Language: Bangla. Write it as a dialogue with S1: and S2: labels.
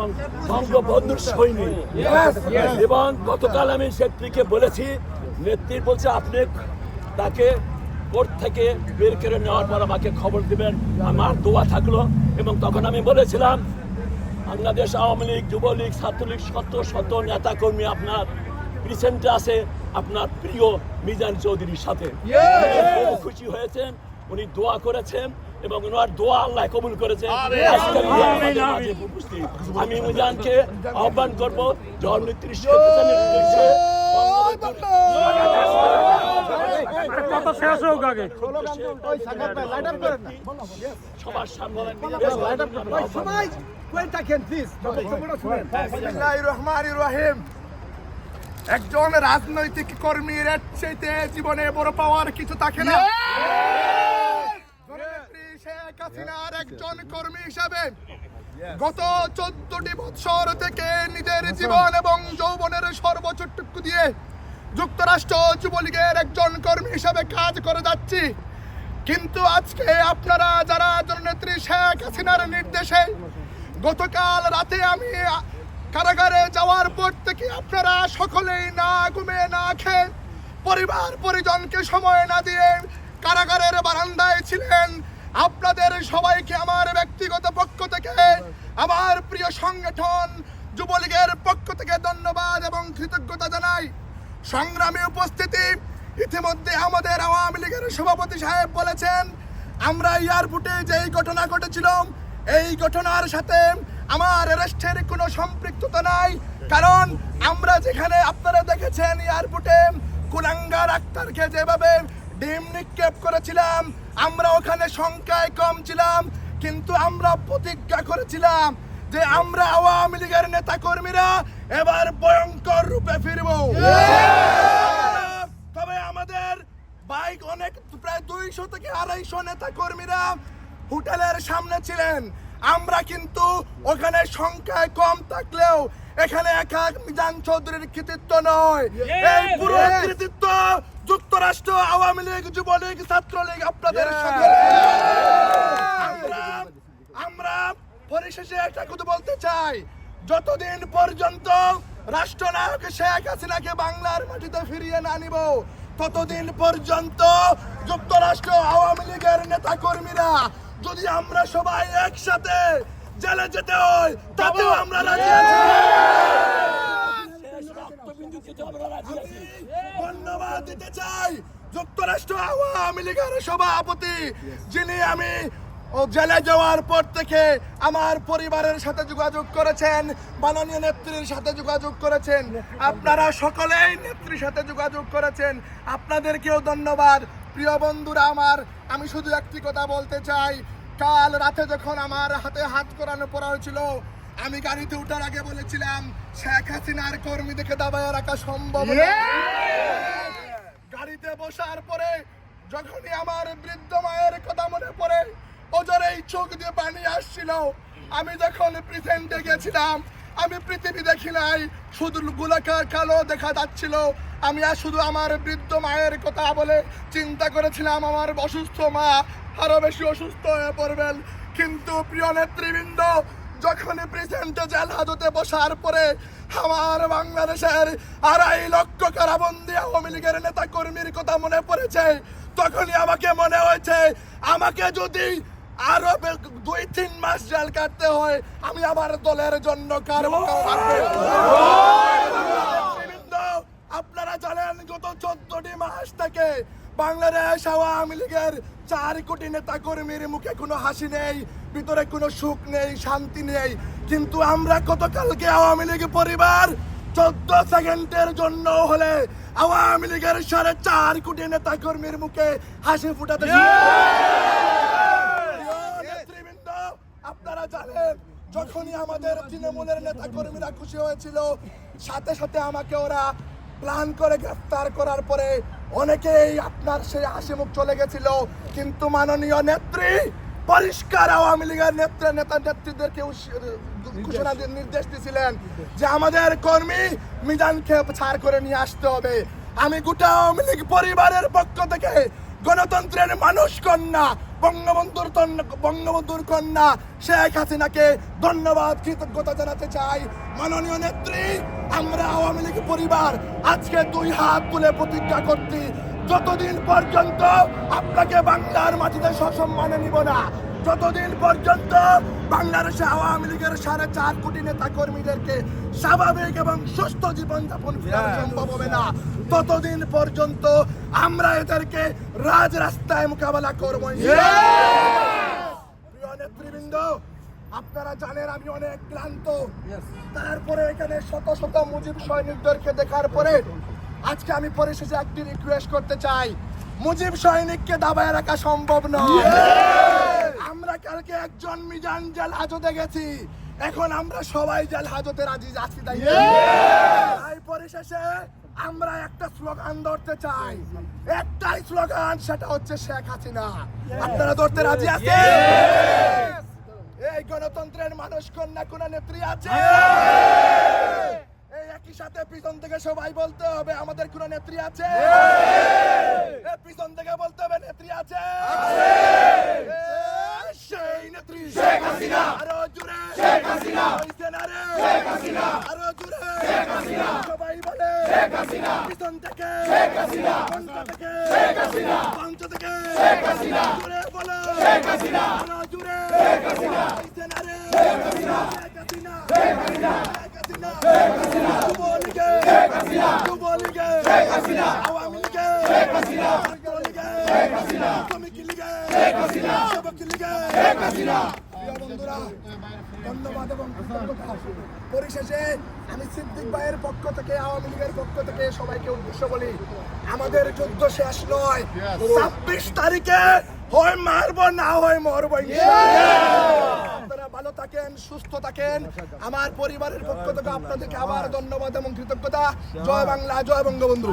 S1: এবং বঙ্গবন্ধুর সৈনিক। এবং গতকাল আমি নেত্রীকে বলেছি নেত্রী বলছে আপনি তাকে কোর্ট থেকে বের করে নেওয়ার পর আমাকে খবর দিবেন। আমার দোয়া থাকল। এবং তখন আমি বলেছিলাম বাংলাদেশ আওয়ামী লীগ যুবলীগ ছাত্রলীগ শত শত নেতা কর্মী আপনার প্রিসেন্টে আছে আপনার প্রিয় মিজান চৌধুরীর সাথে। খুশি হয়েছেন উনি দোয়া করেছেন। এবং ওনার দোয়া আল্লাহ কবুল করেছে। আমি মিজানকে আহ্বান করব সবার সামনে
S2: রহমানির রহিম একজন রাজনৈতিক কর্মীর চাইতে জীবনে বড় পাওয়ার কিছু থাকে না। হাসিনার একজন কর্মী হিসাবে গত চোদ্দটি বছর থেকে নিজের জীবন এবং যৌবনের সর্বোচ্চটুকু দিয়ে যুক্তরাষ্ট্র যুবলীগের একজন কর্মী হিসাবে কাজ করে যাচ্ছি। কিন্তু আজকে আপনারা যারা জননেত্রী শেখ হাসিনার নির্দেশে গতকাল রাতে আমি কারাগারে যাওয়ার পর থেকে আপনারা সকলেই না ঘুমে না খেয়ে পরিবার পরিজনকে সময় না দিয়ে কারাগারের বারান্দায় ছিলেন। আপনাদের সবাইকে আমার ব্যক্তিগত পক্ষ থেকে, আমার প্রিয় সংগঠন যুবলীগের পক্ষ থেকে ধন্যবাদ এবং কৃতজ্ঞতা জানাই। সংগ্রামে উপস্থিতি, ইতিমধ্যে আমাদের আওয়ামী লীগের সভাপতি সাহেব বলেছেন, আমরা এয়ারপোর্টে যেই ঘটনা ঘটেছিল, এই ঘটনার সাথে আমার অ্যারেস্টের কোনো সম্পৃক্ততা নাই। কারণ আমরা যেখানে আপনারা দেখেছেন এয়ারপোর্টে কুলাঙ্গার আক্তারকে যেভাবে ডিম নিক্ষেপ করেছিলাম। আমরা ওখানে সংখ্যায় কম ছিলাম, কিন্তু আমরা প্রতিজ্ঞা করেছিলাম যে আমরা আওয়ামী লীগের নেতা কর্মীরা এবার ভয়ঙ্কর রূপে ফিরবো। তবে আমাদের বাইক অনেক, প্রায় দুইশো থেকে আড়াইশো নেতা কর্মীরা হোটেলের সামনে ছিলেন। আমরা কিন্তু ওখানে সংখ্যায় কম থাকলেও এখানে একা মিজান চৌধুরীর কৃতিত্ব নয়। এই পুরো কৃতিত্ব যুক্তরাষ্ট্র আওয়ামী লীগ যুবলীগ ছাত্রলীগ আপনাদের সকলে আমরা পরিশেষে একটা কথা বলতে চাই। যতদিন পর্যন্ত রাষ্ট্রনায়ক শেখ হাসিনাকে বাংলার মাটিতে ফিরিয়ে না নিব ততদিন পর্যন্ত যুক্তরাষ্ট্র আওয়ামী লীগের নেতা কর্মীরা যদি আমরা সবাই একসাথে জেলে যেতে হয় তাতেও আমরা রাজি আছি। ধন্যবাদ দিতে চাই যুক্তরাষ্ট্র আওয়ামী লীগের সভাপতি যিনি আমি ও জেলে যাওয়ার পর থেকে আমার পরিবারের সাথে যোগাযোগ করেছেন মাননীয় নেত্রীর সাথে যোগাযোগ করেছেন। আপনারা সকলেই নেত্রীর সাথে যোগাযোগ করেছেন। আপনাদেরকেও ধন্যবাদ। প্রিয় বন্ধুরা আমার আমি শুধু একটি কথা বলতে চাই। কাল রাতে যখন আমার হাতে হাত করানো পড়া হয়েছিল আমি গাড়িতে উঠার আগে বলেছিলাম শেখ হাসিনার কর্মী দেখে দাবায় রাখা সম্ভব গাড়িতে বসার পরে যখনই আমার বৃদ্ধ মায়ের কথা মনে পড়ে ওজরেই চোখ দিয়ে পানি আসছিল। আমি যখন প্রিসেন্টে গেছিলাম আমি পৃথিবী দেখি নাই, শুধু গোলাকার কালো দেখা যাচ্ছিল। আমি আর শুধু আমার বৃদ্ধ মায়ের কথা বলে চিন্তা করেছিলাম, আমার অসুস্থ মা আরও বেশি অসুস্থ হয়ে পড়বেন। কিন্তু প্রিয় নেতৃবৃন্দ যখন প্রেসিডেন্টে জেল হাজতে বসার পরে আমার বাংলাদেশের আড়াই লক্ষ কারাবন্দি আওয়ামী লীগের নেতা কর্মীর কথা মনে পড়েছে, তখনই আমাকে মনে হয়েছে, আমাকে যদি আরও দুই তিন মাস জেল কাটতে হয়। আমি আমার দলের জন্য আপনারা জানেন গত চোদ্দটি মাস থেকে বাংলাদেশ আওয়ামী লীগের চার কোটি নেতা কর্মীর মুখে কোনো হাসি নেই ভিতরে কোনো সুখ নেই শান্তি নেই। কিন্তু আমরা গতকালকে আওয়ামী লীগ পরিবার চোদ্দ সেকেন্ডের জন্য হলে আওয়ামী লীগের সাড়ে চার কোটি নেতা কর্মীর মুখে হাসি ফুটাতে নেতৃবৃন্দ আপনারা জানেন, যখনই আমাদের তৃণমূলের নেতা কর্মীরা খুশি হয়েছিল, সাথে সাথে আমাকে ওরা প্ল্যান করে গ্রেফতার করার পরে অনেকেই আপনার সেই হাসি মুখ চলে গেছিল। কিন্তু মাননীয় নেত্রী, পরিষ্কার আওয়ামী লীগের নেত্র, নেতা নেত্রীদেরকে ঘোষণা নির্দেশ দিয়েছিলেন যে আমাদের কর্মী মিজানকে ছাড় করে নিয়ে আসতে হবে। আমি গোটা আওয়ামী লীগ পরিবারের পক্ষ থেকে গণতন্ত্রের মানুষ কন্যা বঙ্গবন্ধুর বঙ্গবন্ধুর কন্যা শেখ হাসিনাকে ধন্যবাদ, কৃতজ্ঞতা জানাতে চাই। মাননীয় নেত্রী, আমরা আওয়ামী লীগ পরিবার আজকে দুই হাত তুলে প্রতিজ্ঞা করছি, যতদিন পর্যন্ত আপনাকে বাংলার মাটিতে সসম্মানে নিব না যতদিন পর্যন্ত বাংলাদেশে আওয়ামী লীগের সাড়ে চার কোটি নেতা কর্মীদেরকে স্বাভাবিক এবং সুস্থ জীবন যাপন সম্ভব হবে না ততদিন পর্যন্ত আমরা এদেরকে রাজ রাস্তায় মোকাবেলা করব প্রিয় নেতৃবৃন্দ আপনারা জানেন আমি অনেক ক্লান্ত। তারপরে এখানে শত শত মুজিব সৈনিকদেরকে দেখার পরে আজকে আমি পরিশেষে একটি রিকোয়েস্ট করতে চাই। মুজিব সৈনিককে দাবায় রাখা সম্ভব নয়। আমরা কালকে একজন মিজান জেল হাজতে গেছি। এখন আমরা সবাই জেল হাজতে রাজি যাচ্ছি তাই তাই পরিশেষে আমরা একটা স্লোগান ধরতে চাই। একটাই স্লোগান সেটা হচ্ছে শেখ হাসিনা। আপনারা ধরতে রাজি আছে এই গণতন্ত্রের মানুষ কন্যা কোন নেত্রী আছে? এই একই সাথে পিছন থেকে সবাই বলতে হবে আমাদের কোন নেত্রী আছে? পিছন থেকে বলতে হবে নেত্রী আছে? সেই নেত্রী শেখ হাসিনা আরও জোরে শেখ হাসিনা হইছে না রে শেখ হাসিনা আরও জোরে শেখ হাসিনা সবাই বলে শেখ হাসিনা পিছন থেকে শেখ হাসিনা মঞ্চ থেকে শেখ হাসিনা মঞ্চ থেকে শেখ হাসিনা জোরে বলো শেখ হাসিনা আরও জোরে শেখ হাসিনা হইছে না রে শেখ হাসিনা শেখ হাসিনা শেখ হাসিনা শেখ হাসিনা যুবলীগে শেখ হাসিনা যুবলীগে শেখ হাসিনা আওয়ামী লীগে শেখ হাসিনা ছাত্রলীগে শেখ হাসিনা শ্রমিক পক্ষ থেকে, আওয়ামী লীগের পক্ষ থেকে সবাইকে উদ্দেশ্য আমাদের যুদ্ধ শেষ নয় তারিখে হয় আপনারা ভালো থাকেন, সুস্থ থাকেন। আমার পরিবারের পক্ষ থেকে আপনাদেরকে আবার ধন্যবাদ এবং কৃতজ্ঞতা। জয় বাংলা, জয় বঙ্গবন্ধু।